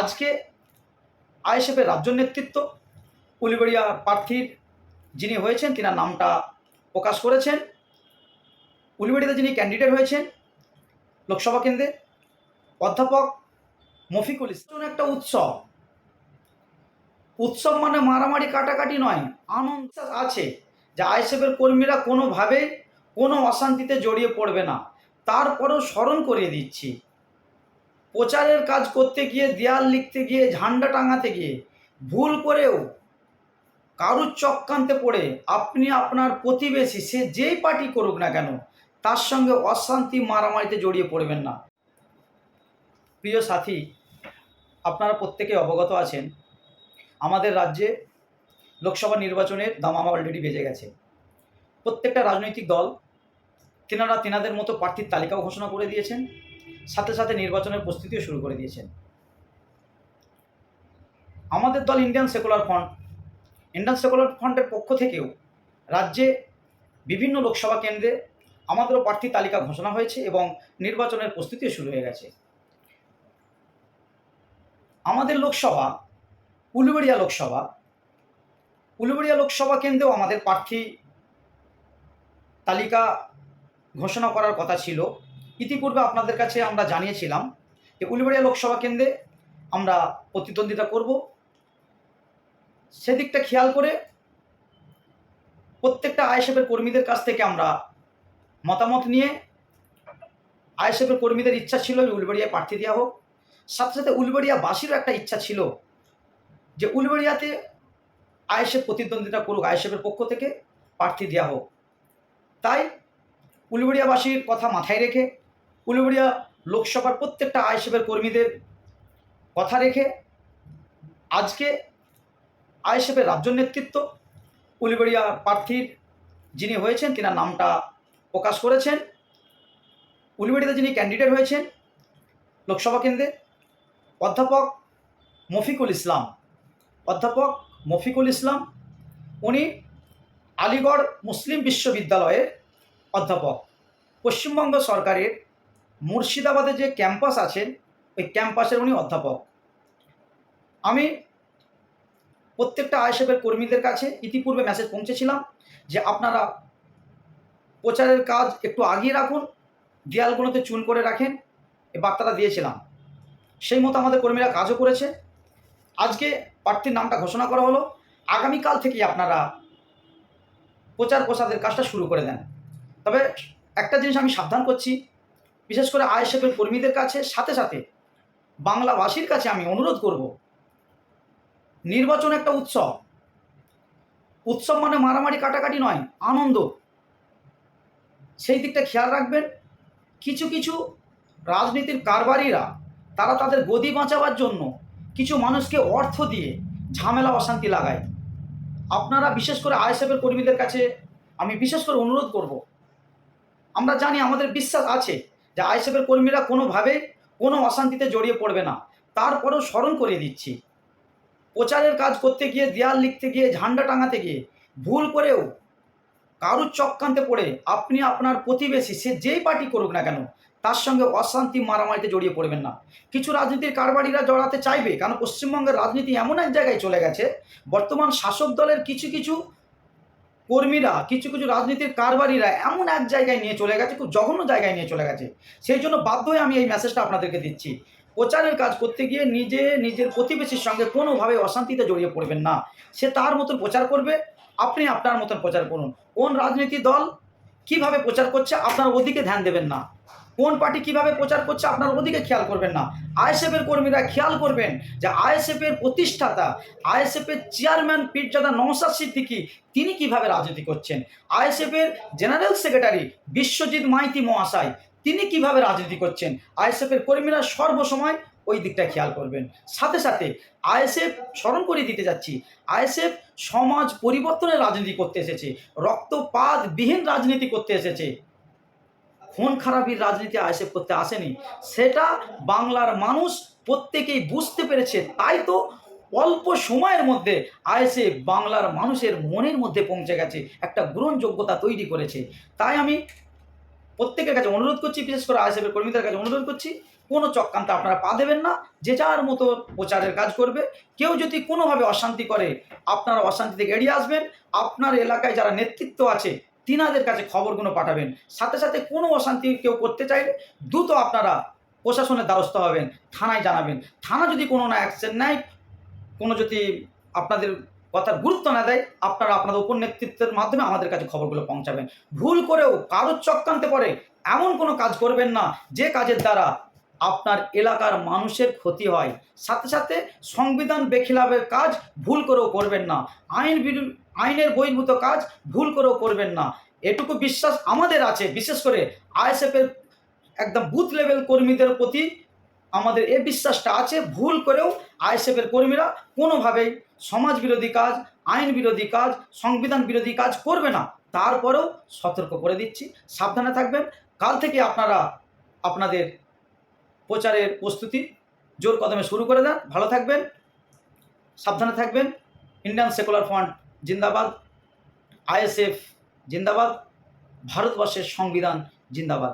আজকে আইএসএফের রাজ্য নেতৃত্ব উলিবেড়িয়া প্রার্থীর যিনি হয়েছেন, তিনার নামটা প্রকাশ করেছেন। উলিবেড়িয়াতে যিনি ক্যান্ডিডেট হয়েছেন, লোকসভা কেন্দ্রে অধ্যাপক মফিকুল ইসলাম। একটা উৎসব। উৎসব মানে মারামারি, কাটাকাটি নয়, আনন্দ আছে যে আইএসএফের কর্মীরা কোনোভাবে কোনো অশান্তিতে জড়িয়ে পড়বে না। তারপরেও স্মরণ করিয়ে দিচ্ছি প্রচারের কাজ করতে গিয়ে, দেয়াল লিখতে গিয়ে, ঝান্ডা টাঙাতে গিয়ে, ভুল করেও কারুর চক্রান্তে পড়ে, আপনি আপনার প্রতিবেশী, সে যেই পার্টি করুক না কেন, তার সঙ্গে অশান্তি মারামারিতে জড়িয়ে পড়বেন না। প্রিয় সাথী, আপনারা প্রত্যেকে অবগত আছেন, আমাদের রাজ্যে লোকসভা নির্বাচনের দামামা অলরেডি বেজে গেছে। প্রত্যেকটা রাজনৈতিক দল, তেনারা তেনাদের মতো প্রার্থীর তালিকাও ঘোষণা করে দিয়েছেন। সাথে সাথে নির্বাচনের প্রস্তুতিও শুরু করে দিয়েছেন। আমাদের দল Indian secular front Indian secular ফ্রন্টের পক্ষ থেকেও রাজ্যে বিভিন্ন লোকসভা কেন্দ্রে আমাদেরও প্রার্থী তালিকা ঘোষণা হয়েছে এবং নির্বাচনের প্রস্তুতিও শুরু হয়ে গেছে। আমাদের লোকসভা, উলুবেড়িয়া লোকসভা উলুবেড়িয়া লোকসভা কেন্দ্রেও আমাদের প্রার্থী তালিকা ঘোষণা করার কথা ছিল। ইতিপূর্বে আপনাদের কাছে আমরা জানিয়েছিলাম যে উলুবেড়িয়া লোকসভা কেন্দ্রে আমরা প্রতিদ্বন্দ্বিতা করব। সেদিকটা খেয়াল করে প্রত্যেকটা আইএসএফের কর্মীদের কাছ থেকে আমরা মতামত নিয়ে আইএসএফের কর্মীদের ইচ্ছা ছিল যে উলবেড়িয়া প্রার্থী দেওয়া হোক। সাথে সাথে উলবেড়িয়াবাসীরও একটা ইচ্ছা ছিল যে উলবেড়িয়াতে আইএসএফ প্রতিদ্বন্দ্বিতা করুক, আইএসএফের পক্ষ থেকে প্রার্থী দেওয়া হোক। তাই উলবেড়িয়াবাসীর কথা মাথায় রেখে উলবেড়িয়া লোকসভার প্রত্যেকটা আইএসএফের কর্মীদের কথা রেখে আজকে আইএসএফের রাজ্য নেতৃত্ব উলবেড়িয়া প্রার্থীর যিনি হয়েছেন, তিনার নামটা প্রকাশ করেছেন। উলবেড়িয়াতে যিনি ক্যান্ডিডেট হয়েছেন, লোকসভা কেন্দ্রে অধ্যাপক মফিকুল ইসলাম, অধ্যাপক মফিকুল ইসলাম, উনি আলিগড় মুসলিম বিশ্ববিদ্যালয়ের অধ্যাপক। পশ্চিমবঙ্গ সরকারের মুর্শিদাবাদে যে ক্যাম্পাস আছেন ওই ক্যাম্পাসের উনি অধ্যাপক। আমি প্রত্যেকটা আইএসএফের কর্মীদের কাছে ইতিপূর্বে মেসেজ পৌঁছেছিলাম যে আপনারা প্রচারের কাজ একটু আগিয়ে রাখুন, দেয়ালগুলোতে চুন করে রাখেন এ বার্তাটা দিয়েছিলাম। সেই মতো আমাদের কর্মীরা কাজও করেছে। আজকে প্রার্থীর নামটা ঘোষণা করা হলো। আগামীকাল থেকেই আপনারা প্রচার প্রসাদের কাজটা শুরু করে দেন। তবে একটা জিনিস আমি সাবধান করছি বিশেষ করে আইএসএফের কর্মীদের কাছে, সাথে সাথে বাংলাভাষীর কাছে আমি অনুরোধ করব, নির্বাচন একটা উৎসব। উৎসব মানে মারামারি, কাটাকাটি নয়, আনন্দ। সেই দিকটা খেয়াল রাখবেন, কিছু কিছু রাজনীতির কারবারিরা, তারা তাদের গদি বাঁচাবার জন্য কিছু মানুষকে অর্থ দিয়ে ঝামেলা, অশান্তি লাগায়। আপনারা বিশেষ করে আইএসএফের কর্মীদের কাছে আমি বিশেষ করে অনুরোধ করব। আমরা জানি আমাদের বিশ্বাস আছে যে আইএসএফের কর্মীরা কোনোভাবে কোনো অশান্তিতে জড়িয়ে পড়বে না। তারপরেও স্মরণ করিয়ে দিচ্ছি। প্রচারের কাজ করতে গিয়ে দেয়াল লিখতে গিয়ে, ঝান্ডা টাঙাতে গিয়ে, ভুল করেও কারুর চক্রান্তে পড়ে আপনি আপনার প্রতিবেশী, সে যেই পার্টি করুক না কেন, তার সঙ্গে অশান্তি মারামারিতে জড়িয়ে পড়বেন না। কিছু রাজনীতির কারবারিরা জড়াতে চাইবে, কারণ পশ্চিমবঙ্গের রাজনীতি এমন এক জায়গায় চলে গেছে, বর্তমান শাসক দলের কিছু কিছু কর্মীরা, কিছু কিছু রাজনীতির কারবারিরা এমন এক জায়গায় নিয়ে চলে গেছে, খুব জঘন্য জায়গায় নিয়ে চলে গেছে। সেই জন্য বাধ্য হয়ে আমি এই মেসেজটা আপনাদেরকে দিচ্ছি। প্রচারের কাজ করতে গিয়ে নিজে, নিজের প্রতিবেশীর সঙ্গে কোনোভাবে অশান্তিতে জড়িয়ে পড়বেন না। সে তার মতন প্রচার করবে, আপনি আপনার মতন প্রচার করুন। কোন রাজনীতি দল কীভাবে প্রচার করছে, আপনার ওদিকে ধ্যান দেবেন না। কোন পার্টি কীভাবে প্রচার করছে আপনার ওদিকে খেয়াল করবেন না। আইএসএফের কর্মীরা খেয়াল করবেন যে আইএসএফের প্রতিষ্ঠাতা, আইএসএফের চেয়ারম্যান পীরজাদা নওসাদ সিদ্দিকী, তিনি কীভাবে রাজনীতি করছেন? আইএসএফের জেনারেল সেক্রেটারি বিশ্বজিৎ মাইতি মহাশয়, তিনি কীভাবে রাজনীতি করছেন? আইএসএফের কর্মীরা সর্বসময় ওই দিকটা খেয়াল করবেন। সাথে সাথে আইএসএফ স্মরণ করিয়ে দিতে যাচ্ছি, আইএসএফ সমাজ পরিবর্তনের রাজনীতি করতে এসেছে রক্তপাত বিহীন রাজনীতি করতে এসেছে। খুন খারাপির রাজনীতি আইএসএফ করতে আসেনি। সেটা বাংলার মানুষ প্রত্যেকেই বুঝতে পেরেছে। তাই তো অল্প সময়ের মধ্যে আইএসএফ বাংলার মানুষের মনের মধ্যে পৌঁছে গেছে, একটা গ্রহণযোগ্যতা তৈরি করেছে। তাই আমি প্রত্যেকের কাছে অনুরোধ করছি, বিশেষ করে আইএসএফের কর্মীদের কাছে অনুরোধ করছি, কোনো চক্রান্তে আপনারা পা দেবেন না, যে যার মতো প্রচারের কাজ করবে। কেউ যদি কোনোভাবে অশান্তি করে, আপনারা অশান্তি থেকে এড়িয়ে আসবেন। আপনার এলাকায় যারা নেতৃত্ব আছে তিনাদের কাছে খবরগুলো পাঠাবেন। সাথে সাথে কোনো অশান্তি কেউ করতে চাইলে দ্রুত আপনারা প্রশাসনের দ্বারস্থ হবেন, থানায় জানাবেন। থানা যদি কোনো না অ্যাকশন নেয়, কোনো যদি আপনাদের কথার গুরুত্ব না দেয়, আপনারা আপনাদের উপর নেতৃত্বের মাধ্যমে আমাদের কাছে খবরগুলো পৌঁছাবেন। ভুল করেও কারোর চক্রান্তে পরে, এমন কোনো কাজ করবেন না যে কাজের দ্বারা আপনার এলাকার মানুষের ক্ষতি হয়। সাথে সাথে সংবিধান বেখিলাপের কাজ ভুল করেও করবেন না। আইন আইনের বহির্ভূত কাজ ভুল করেও করবেন না। এটুকু বিশ্বাস আমাদের আছে, বিশেষ করে আইএসএফের একদম বুথ লেভেল কর্মীদের প্রতি আমাদের এ বিশ্বাসটা আছে, ভুল করেও আইএসএফের কর্মীরা কোনোভাবেই সমাজ বিরোধী কাজ আইন বিরোধী কাজ সংবিধান বিরোধী কাজ করবে না। তারপরেও সতর্ক করে দিচ্ছি, সাবধানে থাকবেন। কাল থেকে আপনারা আপনাদের প্রচারের প্রস্তুতি জোর কদমে শুরু করে দেন। ভালো থাকবেন, সাবধানে থাকবেন। ইন্ডিয়ান সেকুলার ফ্রন্ট জিন্দাবাদ। আইএসএফ জিন্দাবাদ। ভারতবর্ষের সংবিধান জিন্দাবাদ।